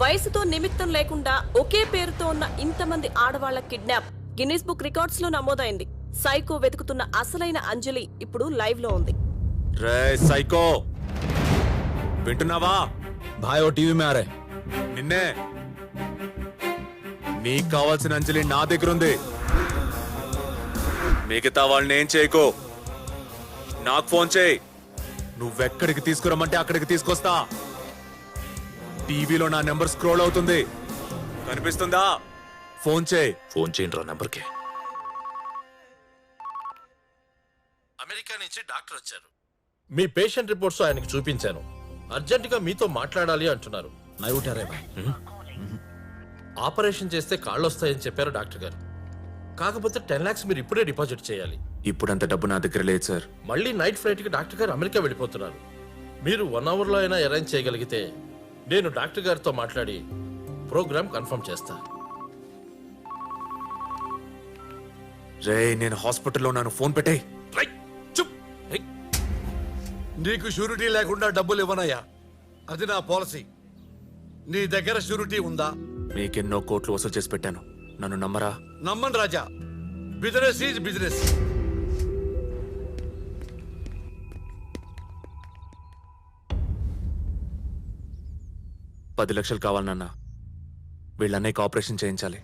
వయసుతో నిమిత్తం లేకుండా ఒకే పేరుతో ఉన్న ఇంతమంది ఆడవాళ్ళ కిడ్నాప్ గిన్నీస్ బుక్ రికార్డ్స్లో నమోదైంది. సైకో వెతుకుతున్న అసలైన అంజలి ఇప్పుడు లైవ్లో ఉంది. రే సైకో! వింటున్నావా? భాయ్ ఓ టీవీ మారే. నిన్నే నీకు కావాల్సిన అంజలి నా దగ్గర ఉంది మిగతా వాళ్ళని ఏం చేయకో. నాకు ఫోన్ చేయి. నువ్వెక్కడికి తీసుకురమ్మంటే అక్కడికి తీసుకొస్తా. టీవీలో నా నెంబర్ స్క్రోల్ అవుతుంది. కనిపిస్తుందా? ఫోన్ చేయి. ఫోన్ చేయండి రా నెంబర్కి. అమెరికా నుంచి డాక్టర్ వచ్చారు. మీ పేషెంట్ రిపోర్ట్స్ ఆయనకి చూపించాను. అర్జెంటుగా మీతో మాట్లాడాలి అంటున్నారు. ఆపరేషన్ చేస్తే కాళ్ళు వస్తాయని చెప్పారు డాక్టర్ గారు. కాకపోతే టెన్ లాక్స్ మీరు ఇప్పుడే డిపాజిట్ చేయాలి. ఇప్పుడంత డబ్బు నా దగ్గర లేదు సార్. మళ్ళీ నైట్ ఫ్లైట్కి డాక్టర్ గారు అమెరికా వెళ్ళిపోతున్నారు. మీరు వన్ అవర్లో అయినా అరేంజ్ చేయగలిగితే నేను డాక్టర్ గారితో మాట్లాడి ప్రోగ్రామ్ కన్ఫర్మ్ చేస్తా. రే నేను హాస్పిటల్లో ఉన్నాను. ఫోన్ పెట్టేయ్ నీకు షూరిటీ లేకుండా డబ్బులు ఇవ్వనయ్యా. అది నా పాలసీ. నీ దగ్గర షూరిటీ ఉందా? మీకెన్నో కోట్లు వసూలు చేసి పెట్టాను. నన్ను నమ్మరా? నమ్మన్ రాజా. Business is business. పది లక్షలు కావాలి నాన్న. వీళ్ళన్నయ్యకి ఆపరేషన్ చేయించాలి.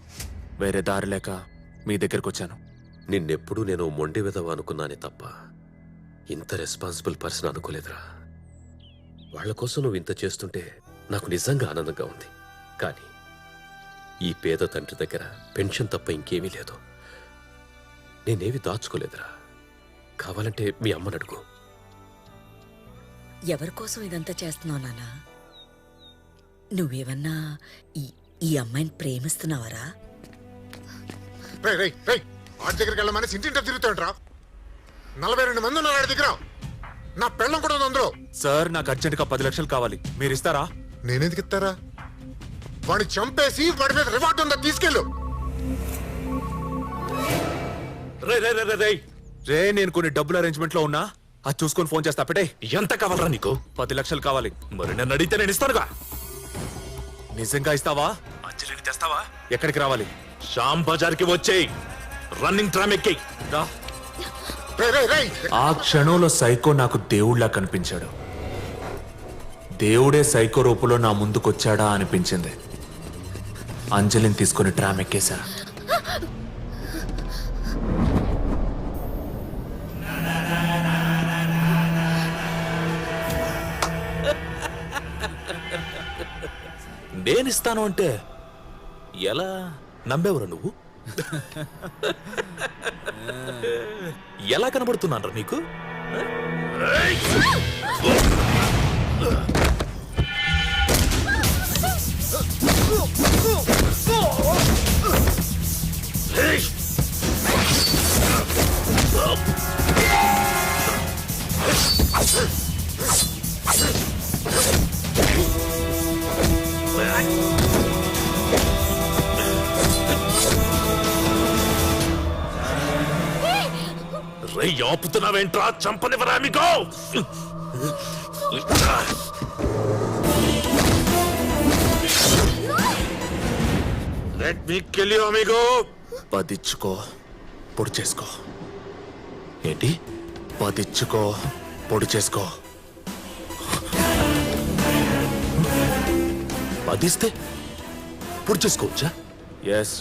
వేరే దారి లేక మీ దగ్గరకు వచ్చాను. నిన్నెప్పుడు నేను మొండి విధవ అనుకున్నానే తప్ప ఇంత రెస్పాన్సిబుల్ పర్సన్ అనుకోలేదురా. వాళ్ళ కోసం నువ్వు ఇంత చేస్తుంటే నాకు నిజంగా ఆనందంగా ఉంది. కానీ ఈ పేద తండ్రి దగ్గర పెన్షన్ తప్ప ఇంకేమీ లేదు. నేనేవి దాచుకోలేదురా. కావాలంటే మీ అమ్మని అడుగు. ఎవరి కోసం ఇదంతా చేస్తున్నావు నానా నువ్వేమన్నా ఈ ఈ అమ్మాయిని ప్రేమిస్తున్నావరా? రేయ్ రేయ్ రేయ్ వాడి దగ్గరికి వెళ్ళమని ఇంటింటా తిరుగుతాంట్రా నలభై రెండు మంది ఉన్నారు వాడి దగ్గర. నా పెళ్ళం కూడా ఉంది అందులో. సార్ నాకు అర్జెంటుగా పది లక్షలు కావాలి. మీరు ఇస్తారా? నేనెందుకు ఇస్తారా? వాడిని చంపేసి వాడి మీద రివార్డు ఉందా తీసుకెళ్ళు. రే రే రే రే రే నేను కొన్ని డబ్బులు అరేంజ్మెంట్లో ఉన్నా. అది చూసుకొని ఫోన్ చేస్తా పెట్టే. ఎంత కావాలరా నీకు? పది లక్షలు కావాలి. మరి నన్ను అడిగితే నేను ఇస్తానుగా. నిజంగా ఇస్తావా? అంజలిని తెస్తావా? ఎక్కడికి రావాలి? శ్యామ్ బజార్కి వచ్చేయి. రన్నింగ్ ట్రామ్ ఎక్కి ఆ క్షణంలో సైకో నాకు దేవుళ్ళా కనిపించాడు. దేవుడే సైకో రూపంలో నా ముందుకొచ్చాడా అనిపించింది. అంజలిని తీసుకుని ట్రామ్ ఎక్కేశా. నేను ఇస్తాను అంటే ఎలా? నమ్మేవరా నువ్వు? ఎలా కనబడుతున్నాను నీకు? Oh! ఆపుతున్నావేంట్రా చంపనివరా మీకు? Let me kill you amigo పదిచ్చుకో. పొడి చేసుకో. ఏంటి? పదిచ్చుకో. పొడి చేసుకో. పదిస్తే పొడి చేసుకోవచ్చా? Yes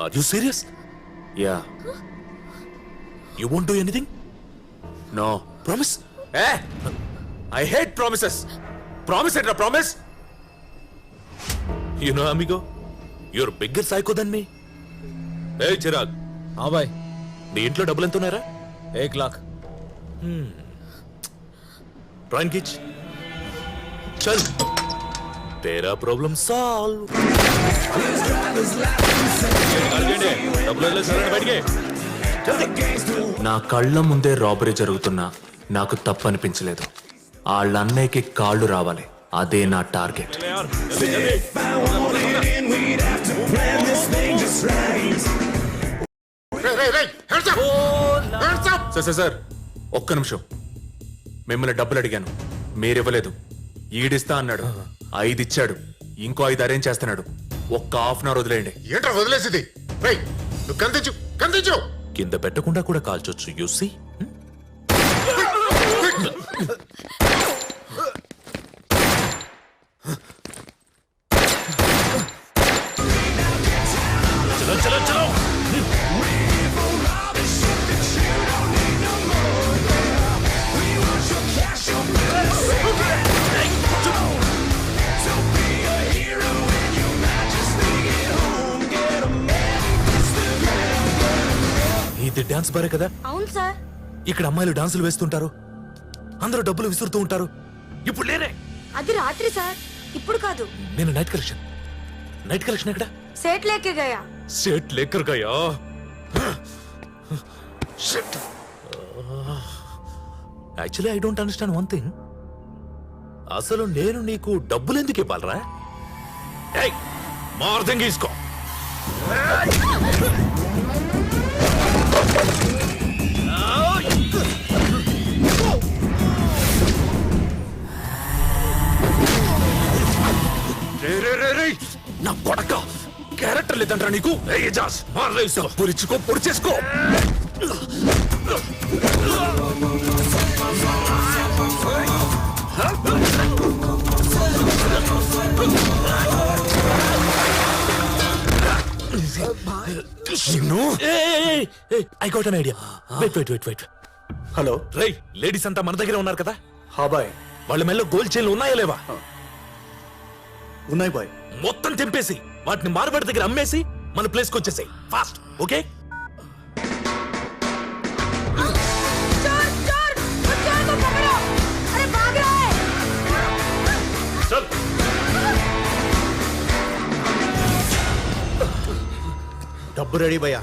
are you serious ya you won't do anything no promise A I hate promises promise ఏంట్రా promise you know amigo your bigger psycho then me ఏ చిరాగ్ हाँ भाई నీ ఇంట్లో డబ్బులు ఎంత ఉన్నారా एक लाख ड्राइंग खींच चल तेरा प्रॉब्लम सॉल्व నా కళ్ళ ముందే రాబరీ జరుగుతున్నా నాకు తప్పు అనిపించలేదు వాళ్ళ అన్నయ్యకి కాళ్ళు రావాలి. అదే నా టార్గెట్! సార్ సార్ సార్ ఒక్క నిమిషం. మిమ్మల్ని డబ్బులు అడిగాను. మీరివ్వలేదు. ఈడిస్తా అన్నాడు. ఐదు ఇచ్చాడు. ఇంకో ఐదు అరేంజ్ చేస్తున్నాడు. ఒక్క హాఫ్ అన్ అవర్ వదిలేయండి. ఏంట్రా వదిలేసింది? రేయ్ నువ్వు కందించు కందించు కింద పెట్టకుండా కూడా కాల్చొచ్చు యూసి ఇది డాన్స్ బారే కదా? అవును సార్. ఇక్కడ అమ్మాయిలు డాన్సులు వేస్తుంటారు. అందరూ డబ్బులు విసురుతూ ఉంటారు. ఇప్పుడు లేరే అది రాత్రి సార్. ఇప్పుడు కాదు. నేను నైట్ కలెక్షన్. నైట్ కలెక్షన్ ఎక్కడ? సేట్ లేకే గయా. సెట్ లేకర్ Gaya? Actually I don't understand one thing అసలు నేను నీకు డబ్బులు ఎందుకు ఇవ్వాలరా? ఏయ్, మార్దం లేదంటారా నీకు? ఏయ్, జాస్, మార్లేసుకో, పొడిచుకో పొడి చేసుకో I got an idea wait wait wait wait hello. Rye ladies అంతా మన దగ్గర ఉన్నారు కదా? హా బాయ్. వాళ్ళ మెల్లో గోల్డ్ చైన్లు ఉన్నాయా లేవా? ఉన్నాయి బాయ్. మొత్తం తెంపేసి. వాటిని మార్బడి దగ్గర అమ్మేసి మన ప్లేస్కి వచ్చేసాయి. ఫాస్ట్ ఓకే డబ్బు రెడీ భయ్యా.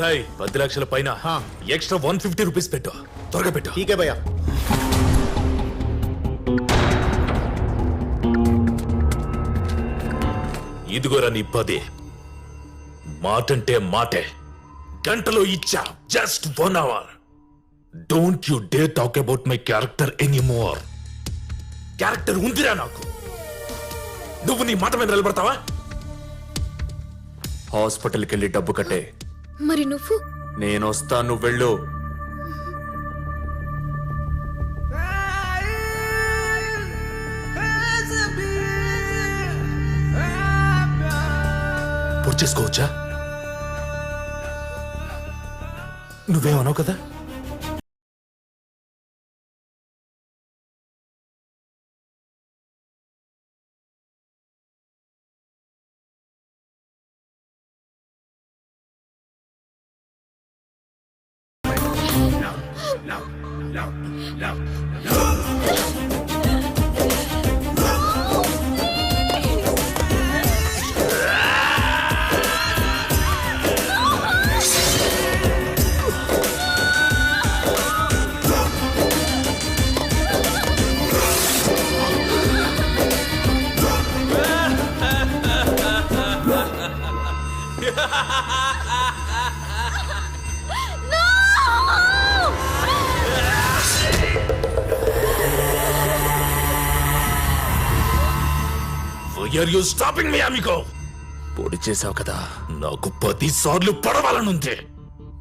రై పది లక్షల పైన ఎక్స్ట్రా వన్ ఫిఫ్టీ రూపీస్ పెట్టు. త్వరగా పెట్టు. టీకే భయ్యా. ఇదిగోరా నీ పది. మాటంటే మాటే. గంటలో ఇచ్చా. Just one hour. Don't you dare talk about my character anymore character ఉందిరా నాకు. నువ్వు నీ మాట మీద నిలబడతావా? హాస్పిటల్కి వెళ్ళి డబ్బు కట్టే. మరి నువ్వు? నేను వస్తా నువ్వు వెళ్ళు. చేసుకోవచ్చా? నువ్వేమన్నావు కదా? Are you stopping me amigo పొడి చేసావు కదా. నాకు పది సార్లు పడవాలనుంది.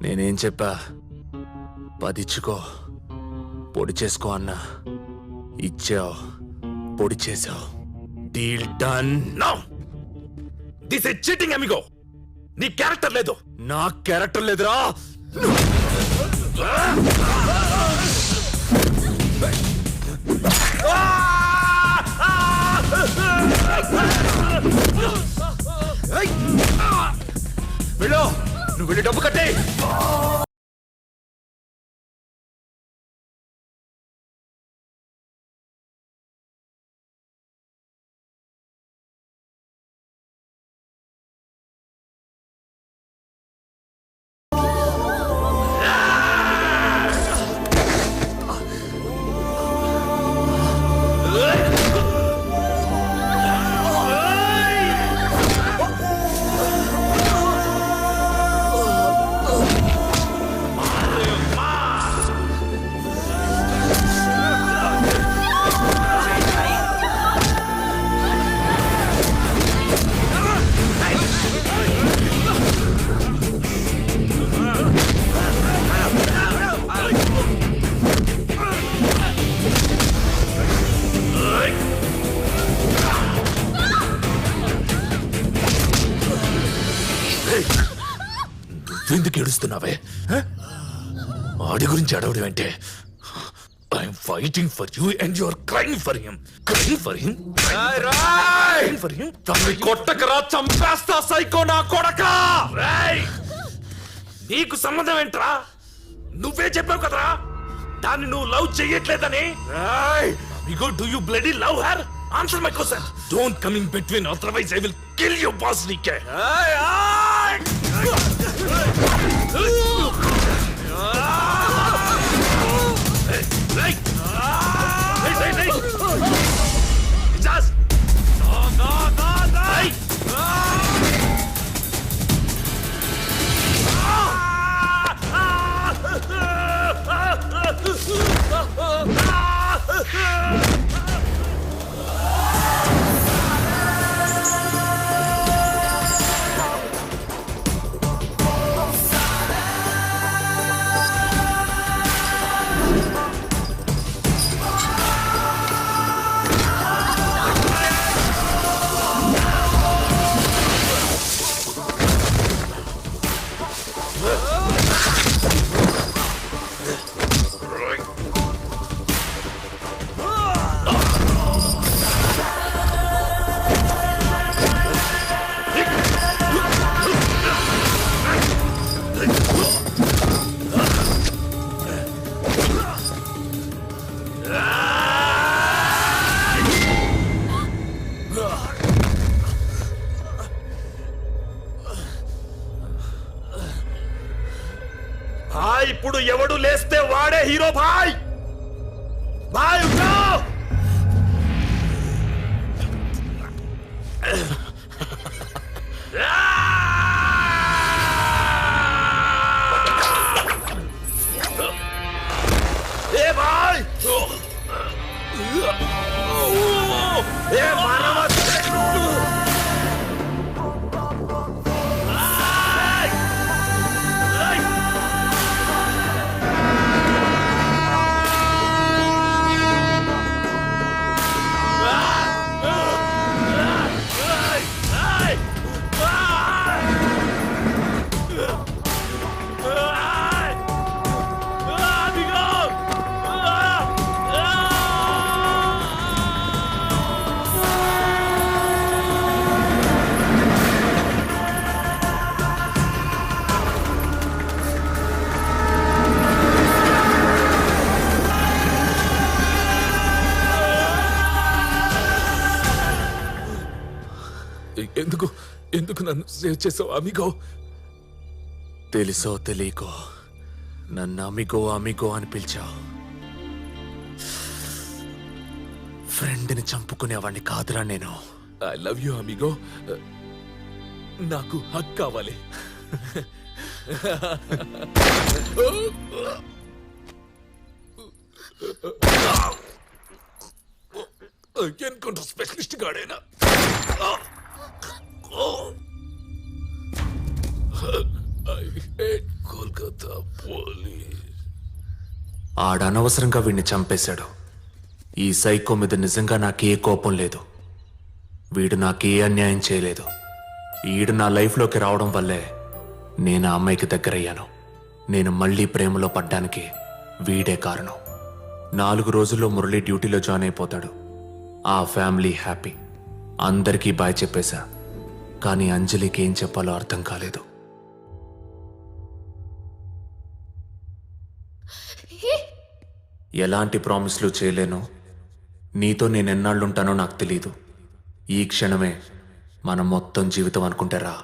నేనేం చెప్పా? పదిచ్చుకో. పొడి చేసుకో అన్నా. ఇచ్చావు. పొడి చేసావు deal done no this is cheating amigo నీ క్యారెక్టర్ లేదు. నా క్యారెక్టర్ లేదురా. వెళ్ళు! నువ్వు వెళ్ళి డబ్బు కట్టే! నువ్వెందుకు ఏడుస్తున్నావే? ఆడి గురించి అడవడం అంటే I'm fighting for you and your crime for him crime for him for him తమ్మి కొట్టకరా చంపేస్తా సైకో నా కొడక! నీకు సంబంధం ఏంట్రా? నువ్వే చెప్పావు కదరా? దాన్ని నువ్వు లవ్ చెయ్యట్లేదని? ఇగో do you bloody love her answer my question don't coming between otherwise I will kill you boss నీకే 으아! ఎందుకు? ఎందుకు నన్ను సేవ్ చేసావు అమిగో? తెలుసో తెలియకో నన్ను అమిగో అమిగో అని పిలిచావు. ఫ్రెండ్ని చంపుకునేవాడిని కాదురా నేను. I love you amigo. నాకు హక్ కావాలి. ఎన్కౌంటర్ స్పెషలిస్ట్ గాడైనా? కోల్కతా పోలీస్ ఆడనవసరంగా వీడిని చంపేశాడు. ఈ సైకో మీద నిజంగా నాకే కోపం లేదు. వీడు నాకే అన్యాయం చేయలేదు. ఈడు నా లైఫ్లోకి రావడం వల్లే నేను ఆ అమ్మాయికి దగ్గరయ్యాను. నేను మళ్ళీ ప్రేమలో పడ్డానికి వీడే కారణం. నాలుగు రోజుల్లో మురళి డ్యూటీలో జాయిన్ అయిపోతాడు. ఆ ఫ్యామిలీ హ్యాపీ. అందరికీ బాయ్ చెప్పేశా. కానీ అంజలికి ఏం చెప్పాలో అర్థం కాలేదు. ఎలాంటి ప్రామిస్లు చేయలేను. నీతో నేను ఎన్నాళ్ళుంటానో నాకు తెలీదు. ఈ క్షణమే మన మొత్తం జీవితం అనుకుంటారా